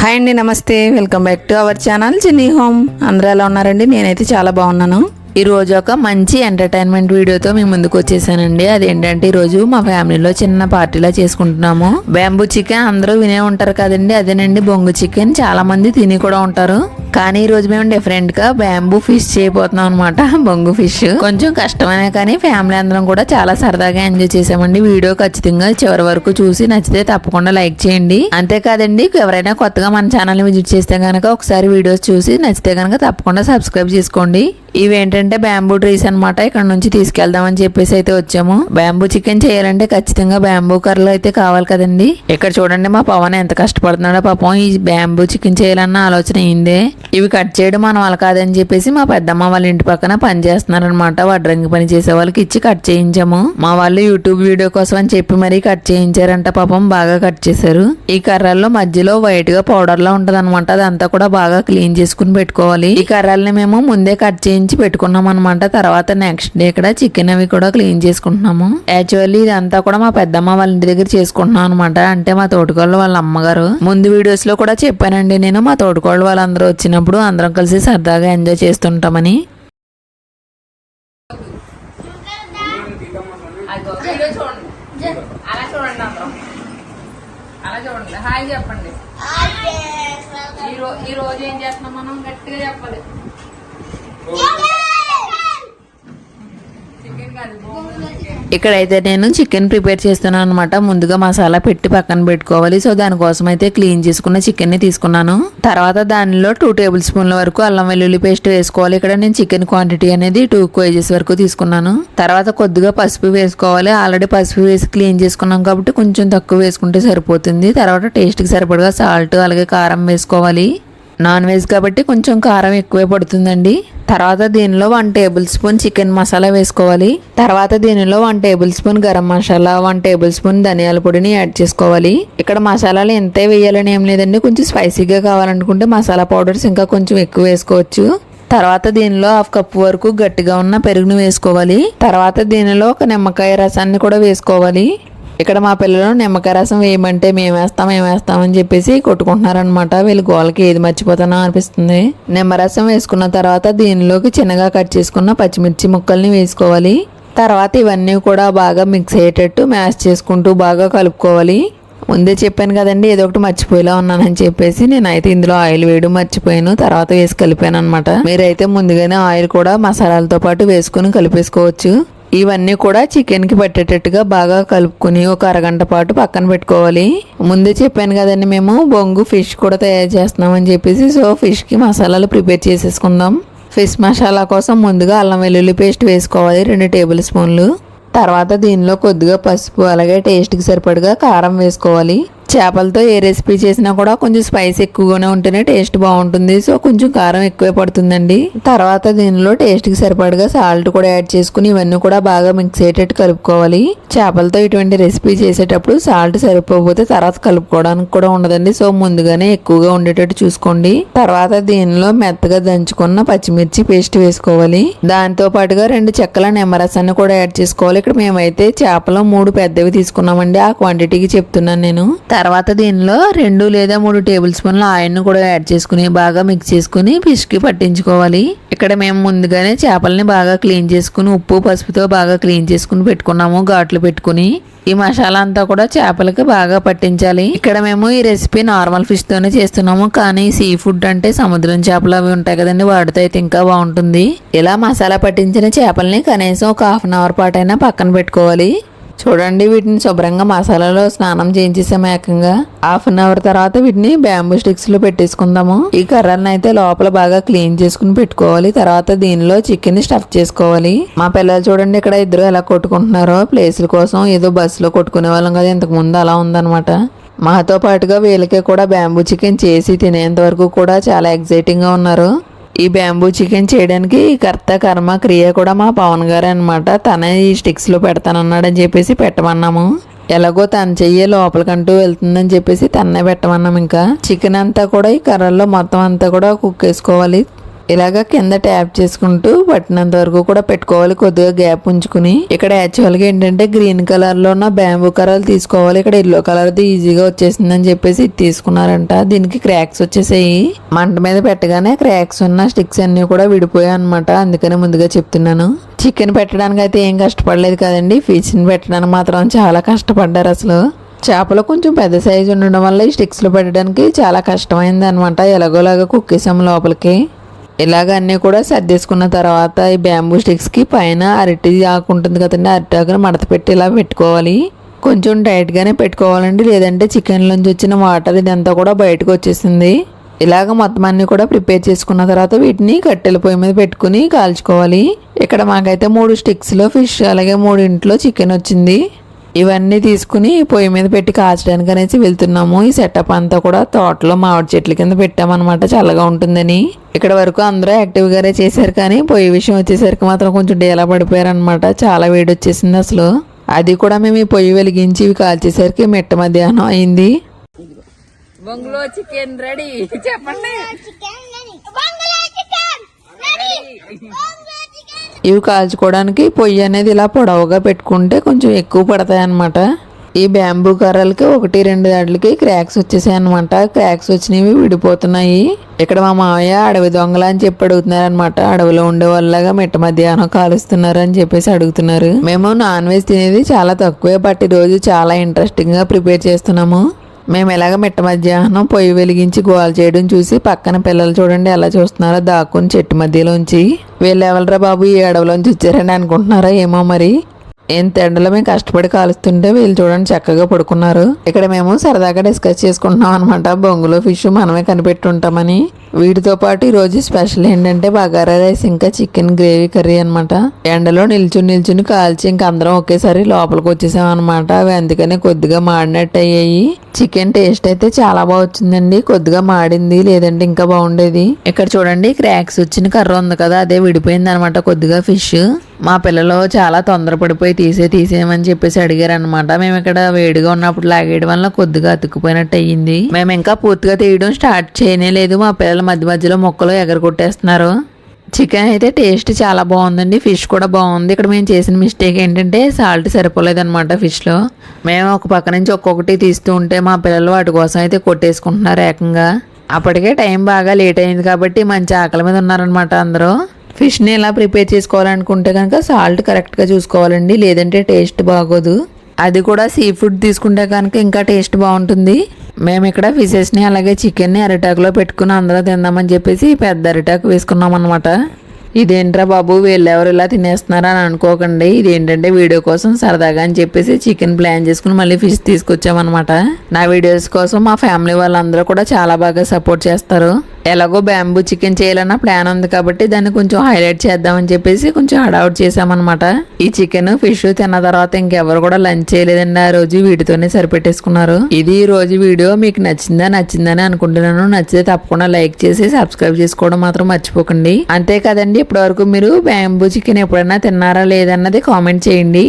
Hi అండి నమస్తే. Welcome back to our channel. Chinni home. అందరూ ఎలా ఉన్నారండి? నేనైతే చాలా బాగున్నాను. ఈరోజు ఒక మంచి ఎంటర్టైన్మెంట్ వీడియోతో మీ ముందుకు వచ్చేసానండి. అదేంటంటే ఈ రోజు మా ఫ్యామిలీలో చిన్న పార్టీలా చేసుకుంటున్నాము. బ్యాంబూ చికెన్ అందరూ వినే ఉంటారు కదండి. అదేనండి బొంగు చికెన్ చాలా మంది తిని కూడా ఉంటారు. కానీ ఈ రోజు మేము డిఫరెంట్గా బ్యాంబూ ఫిష్ చేయబోతున్నాం అనమాట బొంగు ఫిష్ కొంచెం కష్టమైనా కానీ ఫ్యామిలీ అందరం కూడా చాలా సరదాగా ఎంజాయ్ చేసామండి. వీడియో ఖచ్చితంగా చివరి వరకు చూసి నచ్చితే తప్పకుండా లైక్ చేయండి. అంతేకాదండి ఎవరైనా కొత్తగా మన ఛానల్ని విజిట్ చేస్తే కనుక ఒకసారి వీడియోస్ చూసి నచ్చితే కనుక తప్పకుండా సబ్స్క్రైబ్ చేసుకోండి. ఇవేంటంటే బ్యాంబూ ట్రీస్ అన్నమాట. ఇక్కడ నుంచి తీసుకెళ్దామని చెప్పేసి అయితే వచ్చాము. బ్యాంబూ చికెన్ చేయాలంటే ఖచ్చితంగా బ్యాంబూ కర్రలు అయితే కావాలి కదండి. ఇక్కడ చూడండి మా పవన్ ఎంత కష్టపడుతున్నాడో పాపం. ఈ బ్యాంబూ చికెన్ చేయాలన్న ఆలోచన అయిందే. ఇవి కట్ చేయడం మన వాళ్ళ కాదని చెప్పేసి మా పెద్దమ్మ వాళ్ళ ఇంటి పక్కన పని చేస్తున్నారనమాట వడ్రంగి పని చేసే వాళ్ళకి ఇచ్చి కట్ చేయించాము. మా వాళ్ళు యూట్యూబ్ వీడియో కోసం అని చెప్పి మరీ కట్ చేయించారంట. పాపం బాగా కట్ చేశారు. ఈ కర్రల్లో మధ్యలో వైట్గా పౌడర్ లా ఉంటది అనమాట అదంతా కూడా బాగా క్లీన్ చేసుకుని పెట్టుకోవాలి. ఈ కర్రల్ని మేము ముందే కట్ చేయించి పెట్టుకున్నాం అనమాట తర్వాత నెక్స్ట్ డే ఇక్కడ చికెన్ అవి కూడా క్లీన్ చేసుకుంటున్నాము. యాక్చువల్లీ ఇదంతా కూడా మా పెద్దమ్మ వాళ్ళ ఇంటి దగ్గర చేసుకుంటున్నాం అనమాట అంటే మా తోటికోళ్ళు వాళ్ళ అమ్మగారు. ముందు వీడియోస్లో కూడా చెప్పానండి నేను మా తోటికోళ్ళు వాళ్ళందరూ వచ్చిన వచ్చినప్పుడు అందరం కలిసి సరదాగా ఎంజాయ్ చేస్తుంటామని. అలా చూడండి. హాయ్ చెప్పండి. ఈ రోజు ఏం చేస్తున్నాం మనం? గట్టిగా చెప్పాలి చికెన్ కాదు బొంగులో చికెన్ ఇక్కడైతే నేను చికెన్ ప్రిపేర్ చేస్తున్నాను అనమాట ముందుగా మసాలా పెట్టి పక్కన పెట్టుకోవాలి. సో దానికోసం అయితే క్లీన్ చేసుకున్న చికెన్ని తీసుకున్నాను. తర్వాత దానిలో టూ టేబుల్ స్పూన్ల వరకు అల్లం వెల్లుల్లి పేస్ట్ వేసుకోవాలి. ఇక్కడ నేను చికెన్ క్వాంటిటీ అనేది టూ కేజీస్ వరకు తీసుకున్నాను. తర్వాత కొద్దిగా పసుపు వేసుకోవాలి. ఆల్రెడీ పసుపు వేసి క్లీన్ చేసుకున్నాం కాబట్టి కొంచెం తక్కువ వేసుకుంటే సరిపోతుంది. తర్వాత టేస్ట్కి సరిపడగా సాల్ట్ అలాగే కారం వేసుకోవాలి. నాన్ వెజ్ కాబట్టి కొంచెం కారం ఎక్కువే పడుతుందండి. తర్వాత దీనిలో one tablespoon chicken masala వేసుకోవాలి. తర్వాత దీనిలో one tablespoon garam masala one tablespoon ధనియాల పొడిని యాడ్ చేసుకోవాలి. ఇక్కడ మసాలాలు ఎంతే వేయాలని ఏం లేదండి. కొంచెం స్పైసీగా కావాలనుకుంటే మసాలా పౌడర్స్ ఇంకా కొంచెం ఎక్కువ వేసుకోవచ్చు. తర్వాత దీనిలో హాఫ్ కప్ వరకు గట్టిగా ఉన్న పెరుగును వేసుకోవాలి. తర్వాత దీనిలో ఒక నిమ్మకాయ రసాన్ని కూడా వేసుకోవాలి. ఇక్కడ మా పిల్లలు నిమ్మకాయ రసం వేయమంటే మేము వేస్తాం మేము వేస్తాం అని చెప్పేసి కొట్టుకుంటున్నారనమాట వీళ్ళు గోలకి ఏది మర్చిపోతానో అనిపిస్తుంది. నిమ్మరసం వేసుకున్న తర్వాత దీనిలోకి చిన్నగా కట్ చేసుకున్న పచ్చిమిర్చి ముక్కల్ని వేసుకోవాలి. తర్వాత ఇవన్నీ కూడా బాగా మిక్స్ అయ్యేటట్టు మ్యాష్ చేసుకుంటూ బాగా కలుపుకోవాలి. ముందే చెప్పాను కదండి ఏదో ఒకటి మర్చిపోయేలా ఉన్నానని చెప్పేసి నేనైతే ఇందులో ఆయిల్ వేయడం మర్చిపోయాను. తర్వాత వేసి కలిపాను అనమాట మీరైతే ముందుగానే ఆయిల్ కూడా మసాలాలతో పాటు వేసుకుని కలిపేసుకోవచ్చు. ఇవన్నీ కూడా చికెన్కి పట్టేటట్టుగా బాగా కలుపుకుని ఒక అరగంట పాటు పక్కన పెట్టుకోవాలి. ముందే చెప్పాను కదండి మేము బొంగు ఫిష్ కూడా తయారు చేస్తున్నామని చెప్పేసి సో ఫిష్కి మసాలాలు ప్రిపేర్ చేసేసుకుందాం. ఫిష్ మసాలా కోసం ముందుగా అల్లం వెల్లుల్లి పేస్ట్ వేసుకోవాలి రెండు టేబుల్ స్పూన్లు. తర్వాత దీనిలో కొద్దిగా పసుపు అలాగే టేస్ట్కి సరిపడగా కారం వేసుకోవాలి. చేపలతో ఏ రెసిపీ చేసినా కూడా కొంచెం స్పైస్ ఎక్కువగానే ఉంటేనే టేస్ట్ బాగుంటుంది. సో కొంచెం కారం ఎక్కువే పడుతుందండి. తర్వాత దీనిలో టేస్ట్కి సరిపడగా సాల్ట్ కూడా యాడ్ చేసుకుని ఇవన్నీ కూడా బాగా మిక్స్ అయ్యేటట్టు కలుపుకోవాలి. చేపలతో ఇటువంటి రెసిపీ చేసేటప్పుడు సాల్ట్ సరిపోతే తర్వాత కలుపుకోవడానికి కూడా ఉండదండి. సో ముందుగానే ఎక్కువగా ఉండేటట్టు చూసుకోండి. తర్వాత దీనిలో మెత్తగా దంచుకున్న పచ్చిమిర్చి పేస్ట్ వేసుకోవాలి. దాంతో పాటుగా రెండు చెక్కల నిమ్మరసాన్ని కూడా యాడ్ చేసుకోవాలి. ఇక్కడ మేమైతే చేపలు మూడు పెద్దవి తీసుకున్నామండి. ఆ క్వాంటిటీకి చెప్తున్నాను నేను. తర్వాత దీనిలో రెండు లేదా మూడు టేబుల్ స్పూన్ల ఆయిల్ని కూడా యాడ్ చేసుకుని బాగా మిక్స్ చేసుకుని ఫిష్కి పట్టించుకోవాలి. ఇక్కడ మేము ముందుగానే చేపల్ని బాగా క్లీన్ చేసుకుని ఉప్పు పసుపుతో బాగా క్లీన్ చేసుకుని పెట్టుకున్నాము ఘాట్లు పెట్టుకుని. ఈ మసాలా అంతా కూడా చేపలకి బాగా పట్టించాలి. ఇక్కడ మేము ఈ రెసిపీ నార్మల్ ఫిష్ తోనే చేస్తున్నాము కానీ సీ ఫుడ్ అంటే సముద్రం చేపలు అవి ఉంటాయి కదండి వాడితే అయితే ఇంకా బాగుంటుంది. ఇలా మసాలా పట్టించిన చేపల్ని కనీసం ఒక హాఫ్ అన్ అవర్ పాటైనా పక్కన పెట్టుకోవాలి. చూడండి వీటిని శుభ్రంగా మసాలాలో స్నానం చేయించేసాము ఏకంగా. హాఫ్ అన్ అవర్ తర్వాత వీటిని బ్యాంబూ స్టిక్స్లో పెట్టేసుకుందాము. ఈ కర్రలను అయితే లోపల బాగా క్లీన్ చేసుకుని పెట్టుకోవాలి. తర్వాత దీనిలో చికెన్ని స్టఫ్ చేసుకోవాలి. మా పిల్లలు చూడండి ఇక్కడ ఇద్దరు ఎలా కొట్టుకుంటున్నారో. ప్లేసుల కోసం ఏదో బస్సులో కొట్టుకునే వాళ్ళం కదా ఇంతకు ముందు అలా ఉందన్నమాట. మాతో పాటుగా వీళ్ళకి కూడా బ్యాంబూ చికెన్ చేసి తినేంత వరకు కూడా చాలా ఎగ్జైటింగ్గా ఉన్నారు. ఈ బ్యాంబూ చికెన్ చేయడానికి కర్త కర్మ క్రియ కూడా మా పవన్ గారే అనమాట తనే ఈ స్టిక్స్లో పెడతానన్నాడని చెప్పేసి పెట్టమన్నాము. ఎలాగో తన చెయ్యి లోపలికంటూ వెళ్తుందని చెప్పేసి తన్నే పెట్టమన్నాం ఇంకా. చికెన్ అంతా కూడా ఈ కర్రల్లో మొత్తం అంతా కూడా కుక్ వేసుకోవాలి ఇలాగ కింద ట్యాప్ చేసుకుంటూ పట్టినంత వరకు కూడా పెట్టుకోవాలి. కొద్దిగా గ్యాప్ ఉంచుకుని. ఇక్కడ యాక్చువల్గా ఏంటంటే గ్రీన్ కలర్లో ఉన్న బ్యాంబూ కలర్ తీసుకోవాలి. ఇక్కడ ఎల్లో కలర్ది ఈజీగా వచ్చేసిందని చెప్పేసి ఇది తీసుకున్నారంట. దీనికి క్రాక్స్ వచ్చేసాయి. మంట మీద పెట్టగానే క్రాక్స్ ఉన్న స్టిక్స్ అన్ని కూడా విడిపోయాయి అనమాట అందుకనే ముందుగా చెప్తున్నాను. చికెన్ పెట్టడానికి అయితే ఏం కష్టపడలేదు కదండి. ఫిష్ని పెట్టడానికి మాత్రం చాలా కష్టపడ్డారు అసలు. చేపలు కొంచెం పెద్ద సైజు ఉండడం వల్ల ఈ స్టిక్స్లో పెట్టడానికి చాలా కష్టమైంది అనమాట ఎలాగోలాగా కుక్కేసాము లోపలికి. ఇలాగ అన్నీ కూడా సర్దేసుకున్న తర్వాత ఈ బ్యాంబూ స్టిక్స్కి పైన అరటి ఆకు ఉంటుంది కదండి అరటి ఆకును మడత పెట్టి ఇలా పెట్టుకోవాలి. కొంచెం టైట్గానే పెట్టుకోవాలండి లేదంటే చికెన్లోంచి వచ్చిన వాటర్ ఇదంతా కూడా బయటకు వచ్చేసింది. ఇలాగ మొత్తం అన్ని కూడా ప్రిపేర్ చేసుకున్న తర్వాత వీటిని కట్టెల పొయ్యి మీద పెట్టుకుని కాల్చుకోవాలి. ఇక్కడ మాకైతే మూడు స్టిక్స్లో ఫిష్ అలాగే మూడింట్లో చికెన్ వచ్చింది. ఇవన్నీ తీసుకుని పొయ్యి మీద పెట్టి కాచడానికి అనేసి వెళ్తున్నాము. ఈ సెటప్ అంతా కూడా తోటలో మామిడి చెట్ల కింద పెట్టామన్నమాట. చల్లగా ఉంటుందని. ఇక్కడ వరకు అందరూ యాక్టివ్ గానే చేశారు కానీ పొయ్యి విషయం వచ్చేసరికి మాత్రం కొంచెం డేలా పడిపోయారు అనమాట చాలా వేడి వచ్చేసింది అసలు. అది కూడా మేము ఈ పొయ్యి వెలిగించి ఇవి కాల్చేసరికి మిట్ట మధ్యాహ్నం అయింది. బొంగులో చికెన్ రెడీ చెప్పండి. ఇవి కాల్చుకోవడానికి పొయ్యి అనేది ఇలా పొడవుగా పెట్టుకుంటే కొంచెం ఎక్కువ పడతాయి అన్నమాట. ఈ బ్యాంబూ కర్రలకి ఒకటి రెండు దాడులకి క్రాక్స్ వచ్చేసాయి అనమాట క్రాక్స్ వచ్చినవి విడిపోతున్నాయి. ఇక్కడ మా మామయ్య అడవి దొంగల అని చెప్పి అడుగుతున్నారనమాట అడవిలో ఉండే వాళ్ళగా మిట్ట మధ్యాహ్నం కాలుస్తున్నారు అని చెప్పేసి అడుగుతున్నారు. మేము నాన్ వెజ్ తినేది చాలా తక్కువే బట్ రోజు చాలా ఇంట్రెస్టింగ్గా ప్రిపేర్ చేస్తున్నాము. మేము ఎలాగ మిట్ట మధ్యాహ్నం పొయ్యి వెలిగించి గోల చేయడం చూసి పక్కన పిల్లలు చూడండి ఎలా చూస్తున్నారో దాక్కుని చెట్టు మధ్యలోంచి. వీళ్ళు ఎవరరా బాబు ఈ అడవిలోంచి వచ్చారని అనుకుంటున్నారా ఏమో మరి. ఎంత ఎండలో మేము కష్టపడి కాలుస్తుంటే వీళ్ళు చూడండి చక్కగా పడుకున్నారు. ఇక్కడ మేము సరదాగా డిస్కస్ చేసుకుంటున్నాం అనమాట బొంగులో ఫిష్ మనమే కనిపెట్టుంటామని. వీటితో పాటు ఈరోజు స్పెషల్ ఏంటంటే బగారా రైస్ ఇంకా చికెన్ గ్రేవీ కర్రీ అన్నమాట. ఎండలో నిల్చుని నిల్చుని కాల్చి ఇంకా అందరం ఒకేసారి లోపలికి వచ్చేసామన్నమాట. అవి అందుకనే కొద్దిగా మాడినట్టు అయ్యాయి. చికెన్ టేస్ట్ అయితే చాలా బాగా వచ్చిందండి. కొద్దిగా మాడింది లేదంటే ఇంకా బాగుండేది. ఇక్కడ చూడండి క్రాక్స్ వచ్చిన కర్ర ఉంది కదా అదే విడిపోయింది అనమాట కొద్దిగా ఫిష్. మా పిల్లలు చాలా తొందరపడిపోయి తీసే తీసేయమని చెప్పేసి అడిగారు అనమాట మేము ఇక్కడ వేడిగా ఉన్నప్పుడు లాగేయడం వల్ల కొద్దిగా అతుక్కుపోయినట్టు అయ్యింది. మేము ఇంకా పూర్తిగా తీయడం స్టార్ట్ చేయనే లేదు. మా పిల్లలు పిల్లల మధ్య మధ్యలో మొక్కలు ఎగరగొట్టేస్తున్నారు. చికెన్ అయితే టేస్ట్ చాలా బాగుందండి. ఫిష్ కూడా బాగుంది. ఇక్కడ మేము చేసిన మిస్టేక్ ఏంటంటే సాల్ట్ సరిపోలేదన్నమాట ఫిష్లో మేము ఒక పక్క నుంచి ఒక్కొక్కటి తీస్తూ ఉంటే మా పిల్లలు వాటి కోసం అయితే కొట్టేసుకుంటున్నారు ఏకంగా. అప్పటికే టైం బాగా లేట్ అయింది కాబట్టి మంచి ఆకలి మీద ఉన్నారనమాట అందరూ. ఫిష్ని ఎలా ప్రిపేర్ చేసుకోవాలనుకుంటే కనుక సాల్ట్ కరెక్ట్గా చూసుకోవాలండి. లేదంటే టేస్ట్ బాగోదు. అది కూడా సీ ఫుడ్ తీసుకుంటే కనుక ఇంకా టేస్ట్ బాగుంటుంది. మేము ఇక్కడ ఫిషెస్ని అలాగే చికెన్ని అరిటాకులో పెట్టుకుని అందరూ తిందామని చెప్పేసి పెద్ద అరిటాకు వేసుకున్నాం అనమాట ఇదేంట్రా బాబు వీళ్ళెవరు ఇలా తినేస్తున్నారా అని అనుకోకండి. ఇదేంటంటే వీడియో కోసం సరదాగా అని చెప్పేసి చికెన్ ప్లాన్ చేసుకుని మళ్ళీ ఫిష్ తీసుకొచ్చామన్నమాట. నా వీడియోస్ కోసం మా ఫ్యామిలీ వాళ్ళందరూ కూడా చాలా బాగా సపోర్ట్ చేస్తారు. ఎలాగో బ్యాంబూ చికెన్ చేయాలన్న ప్లాన్ ఉంది కాబట్టి దాన్ని కొంచెం హైలైట్ చేద్దామని చెప్పేసి కొంచెం హడావుట్ చేసామన్నమాట ఈ చికెన్ ఫిష్ తిన్న తర్వాత ఇంకెవరు కూడా లంచ్ చేయలేదండి. ఆ రోజు వీటితోనే సరిపెట్టేసుకున్నారు. ఇది ఈ రోజు వీడియో. మీకు నచ్చిందా నచ్చిందని అనుకుంటున్నాను. నచ్చితే తప్పకుండా లైక్ చేసి సబ్స్క్రైబ్ చేసుకోవడం మాత్రం మర్చిపోకండి. అంతే కదండి ఇప్పటివరకు మీరు బ్యాంబూ చికెన్ ఎప్పుడైనా తిన్నారా లేదన్నది కామెంట్ చేయండి.